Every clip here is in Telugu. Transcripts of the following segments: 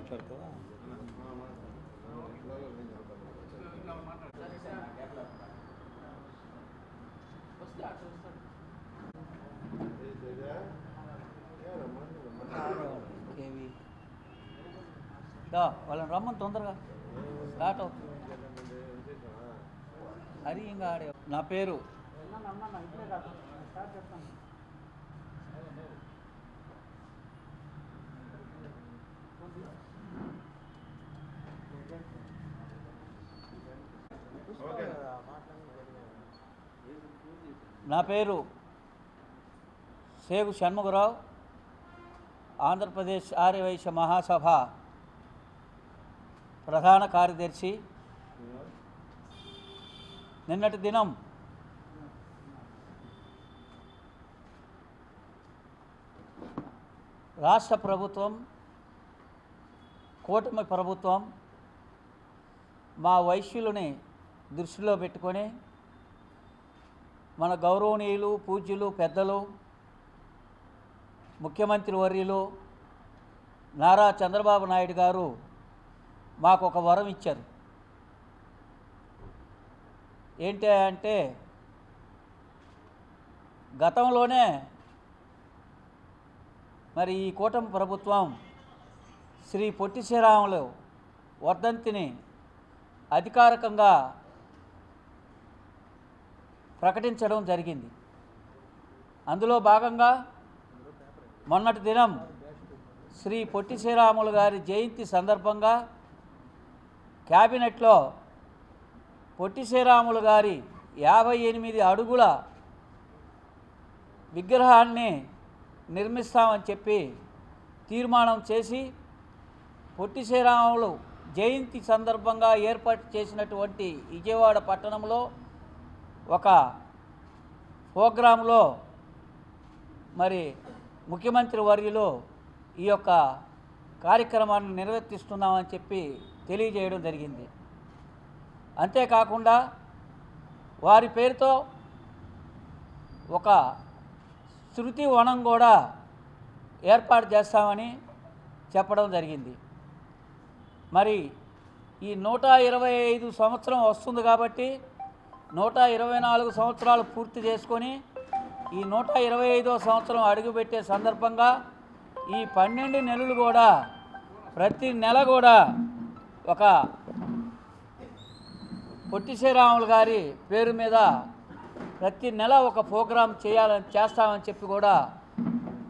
మాట్లాడతావా? కేవి. దా వాళ్ళని రమ్మని తొందరగా. స్టార్ట్ అవుతుంది. అది ఇంకా ఆడే నా పేరు. నా పేరు సేగు షణ్ముఖరావు ఆంధ్రప్రదేశ్ ఆర్యవైశ్య మహాసభ ప్రధాన కార్యదర్శి. నిన్నటి దినం రాష్ట్ర ప్రభుత్వం కూటమి ప్రభుత్వం మా వైశ్యులని దృష్టిలో పెట్టుకొని మన గౌరవనీయులు పూజ్యులు పెద్దలు ముఖ్యమంత్రి వర్యులు నారా చంద్రబాబు నాయుడు గారు మాకు ఒక వరం ఇచ్చారు. ఏంటి అంటే గతంలోనే మరి ఈ కూటమి ప్రభుత్వం శ్రీ పొట్టి శ్రీరాములు వర్ధంతిని అధికారికంగా ప్రకటించడం జరిగింది. అందులో భాగంగా మొన్నటి దినం శ్రీ పొట్టి శ్రీరాములు గారి జయంతి సందర్భంగా క్యాబినెట్లో పొట్టి శ్రీరాములు గారి యాభై ఎనిమిది అడుగుల విగ్రహాన్ని నిర్మిస్తామని చెప్పి తీర్మానం చేసి పొట్టి శ్రీరాములు జయంతి సందర్భంగా ఏర్పాటు చేసినటువంటి విజయవాడ పట్టణంలో ఒక ప్రోగ్రాంలో మరి ముఖ్యమంత్రి వర్యులు ఈ యొక్క కార్యక్రమాన్ని నిర్వర్తిస్తున్నామని చెప్పి తెలియజేయడం జరిగింది. అంతేకాకుండా వారి పేరుతో ఒక శృతి వనం కూడా ఏర్పాటు చేస్తామని చెప్పడం జరిగింది. మరి ఈ నూట ఇరవై ఐదు సంవత్సరం వస్తుంది కాబట్టి నూట ఇరవై నాలుగు సంవత్సరాలు పూర్తి చేసుకొని ఈ నూట ఇరవై ఐదో సంవత్సరం అడుగుపెట్టే సందర్భంగా ఈ పన్నెండు నెలలు కూడా ప్రతి నెల కూడా ఒక పొట్టి శ్రీరాములు గారి పేరు మీద ప్రతి నెల ఒక ప్రోగ్రాం చేయాలని చేస్తామని చెప్పి కూడా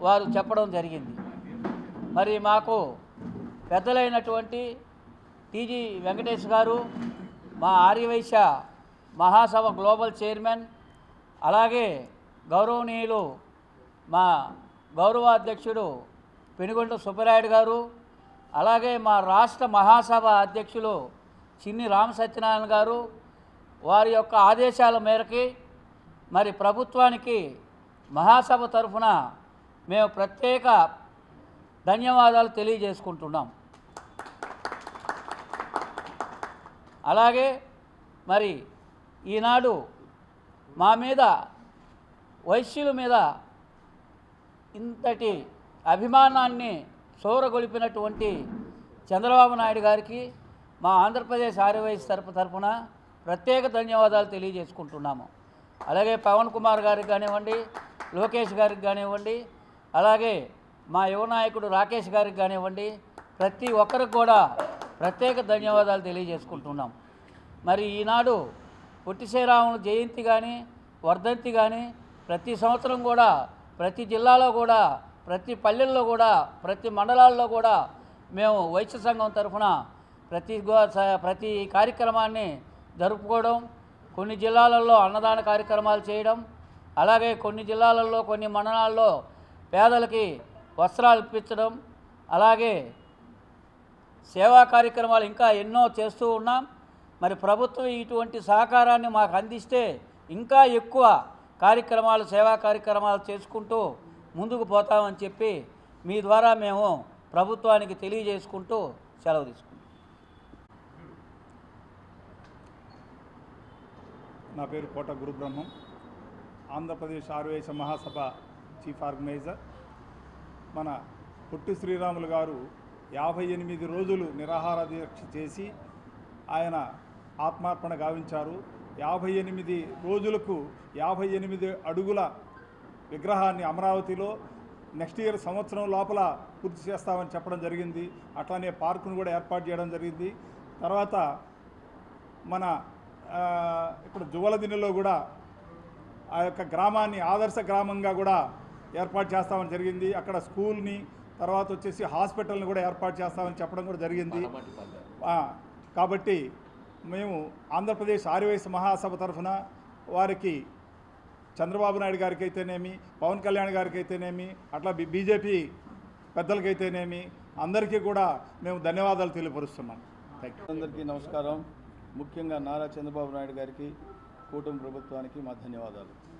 వారు చెప్పడం జరిగింది. మరి మాకు పెద్దలైనటువంటి టీజీ వెంకటేష్ గారు మా ఆర్యవైశ్య మహాసభ గ్లోబల్ చైర్మన్ అలాగే గౌరవనీయులు మా గౌరవాధ్యక్షుడు పెనుగొండ సుబ్బరాయుడు గారు అలాగే మా రాష్ట్ర మహాసభ అధ్యక్షులు చిన్ని రామ సత్యనారాయణ గారు వారి యొక్క ఆదేశాల మేరకి మరి ప్రభుత్వానికి మహాసభ తరఫున మేము ప్రత్యేక ధన్యవాదాలు తెలియజేసుకుంటున్నాం. అలాగే మరి ఈనాడు మా మీద వైశ్యుల మీద ఇంతటి అభిమానాన్ని సోరగొలిపినటువంటి చంద్రబాబు నాయుడు గారికి మా ఆంధ్రప్రదేశ్ ఆర్యవైశ్య తరపు తరపున ప్రత్యేక ధన్యవాదాలు తెలియజేసుకుంటున్నాము. అలాగే పవన్ కుమార్ గారికి కానివ్వండి లోకేష్ గారికి కానివ్వండి అలాగే మా యువ నాయకుడు రాకేష్ గారికి కానివ్వండి ప్రతి ఒక్కరికి కూడా ప్రత్యేక ధన్యవాదాలు తెలియజేసుకుంటున్నాం. మరి ఈనాడు పొట్టి శ్రీరాములు జయంతి కానీ వర్ధంతి కానీ ప్రతి సంవత్సరం కూడా ప్రతి జిల్లాలో కూడా ప్రతి పల్లెల్లో కూడా ప్రతి మండలాల్లో కూడా మేము వైశ్య సంఘం తరఫున ప్రతి ప్రతి కార్యక్రమాన్ని జరుపుకోవడం కొన్ని జిల్లాలలో అన్నదాన కార్యక్రమాలు చేయడం అలాగే కొన్ని జిల్లాలలో కొన్ని మండలాల్లో పేదలకి వస్త్రాలు ఇప్పించడం అలాగే సేవా కార్యక్రమాలు ఇంకా ఎన్నో చేస్తూ ఉన్నాం. మరి ప్రభుత్వం ఇటువంటి సహకారాన్ని మాకు అందిస్తే ఇంకా ఎక్కువ కార్యక్రమాలు సేవా కార్యక్రమాలు చేసుకుంటూ ముందుకు పోతామని చెప్పి మీ ద్వారా మేము ప్రభుత్వానికి తెలియజేసుకుంటూ సెలవు తీసుకుంటాం నా పేరు కోట గురుబ్రహ్మం. ఆంధ్రప్రదేశ్ ఆర్వేశ మహాసభ చీఫ్ ఆర్గనైజర్. మన పొట్టి శ్రీరాములు గారు యాభై ఎనిమిది రోజులు నిరాహార దీక్ష చేసి ఆయన ఆత్మార్పణ గావించారు. యాభై ఎనిమిది రోజులకు యాభై ఎనిమిది అడుగుల విగ్రహాన్ని అమరావతిలో నెక్స్ట్ ఇయర్ సంవత్సరం లోపల పూర్తి చేస్తామని చెప్పడం జరిగింది. అట్లానే పార్కును కూడా ఏర్పాటు చేయడం జరిగింది. తర్వాత మన ఇప్పుడు జువలదినిలో కూడా ఆ యొక్క గ్రామాన్ని ఆదర్శ గ్రామంగా కూడా ఏర్పాటు చేస్తామని జరిగింది. అక్కడ స్కూల్ని తర్వాత వచ్చేసి హాస్పిటల్ని కూడా ఏర్పాటు చేస్తామని చెప్పడం కూడా జరిగింది. కాబట్టి మేము ఆంధ్రప్రదేశ్ ఆర్యవైశ్య మహాసభ తరఫున వారికి చంద్రబాబు నాయుడు గారికి అయితేనేమి పవన్ కళ్యాణ్ గారికి అయితేనేమి అట్లా బి- బీజేపీ పెద్దలకైతేనేమి అందరికీ కూడా మేము ధన్యవాదాలు తెలియపరుస్తున్నాం. థ్యాంక్ యూ అందరికీ నమస్కారం. ముఖ్యంగా నారా చంద్రబాబు నాయుడు గారికి కూటమి ప్రభుత్వానికి మా ధన్యవాదాలు.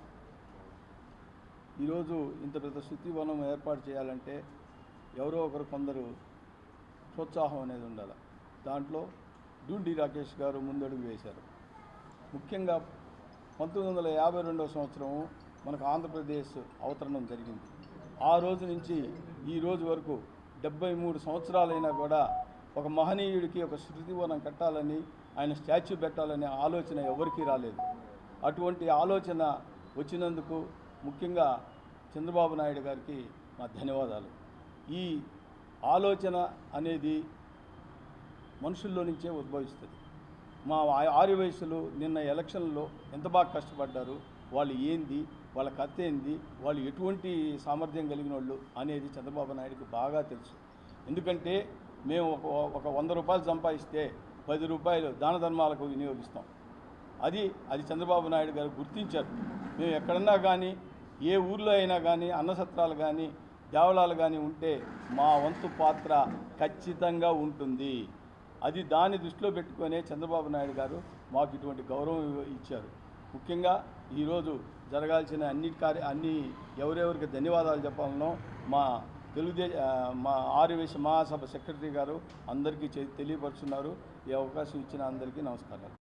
ఈరోజు ఇంత పెద్ద శుద్ధివనం ఏర్పాటు చేయాలంటే ఎవరో ఒకరు కొందరు ప్రోత్సాహం అనేది ఉండాలి. దాంట్లో డూండి రాకేష్ గారు ముందడుగు వేశారు. ముఖ్యంగా పంతొమ్మిది వందల యాభై రెండవ సంవత్సరం మనకు ఆంధ్రప్రదేశ్ అవతరణం జరిగింది. ఆ రోజు నుంచి ఈ రోజు వరకు డెబ్బై మూడు సంవత్సరాలైనా కూడా ఒక మహనీయుడికి ఒక శృతివనం కట్టాలని ఆయన స్టాచ్యూ పెట్టాలనే ఆలోచన ఎవరికీ రాలేదు. అటువంటి ఆలోచన వచ్చినందుకు ముఖ్యంగా చంద్రబాబు నాయుడు గారికి మా ధన్యవాదాలు. ఈ ఆలోచన అనేది మనుషుల్లో నుంచే ఉద్భవిస్తుంది. మా ఆరు ఆర్య వయసులు నిన్న ఎలక్షన్లో ఎంత బాగా కష్టపడ్డారు వాళ్ళు ఏంది వాళ్ళ కథ ఏంది వాళ్ళు ఎటువంటి సామర్థ్యం కలిగిన వాళ్ళు అనేది చంద్రబాబు నాయుడుకి బాగా తెలుసు. ఎందుకంటే మేము ఒక ఒక వంద రూపాయలు సంపాదిస్తే పది రూపాయలు దాన ధర్మాలకు వినియోగిస్తాం. అది అది చంద్రబాబు నాయుడు గారు గుర్తించారు. మేము ఎక్కడన్నా కానీ ఏ ఊర్లో అయినా కానీ అన్నసత్రాలు కానీ దేవళాలు కానీ ఉంటే మా వంతు పాత్ర ఖచ్చితంగా ఉంటుంది. అది దాన్ని దృష్టిలో పెట్టుకునే చంద్రబాబు నాయుడు గారు మాకు ఇటువంటి గౌరవం ఇచ్చారు. ముఖ్యంగా ఈరోజు జరగాల్సిన అన్ని కార్య అన్ని ఎవరెవరికి ధన్యవాదాలు చెప్పాలనో మా తెలుగుదేశ మా ఆర్యవేశ మహాసభ సెక్రటరీ గారు అందరికీ తెలియపరుచున్నారు. ఈ అవకాశం ఇచ్చిన అందరికీ నమస్కారాలు.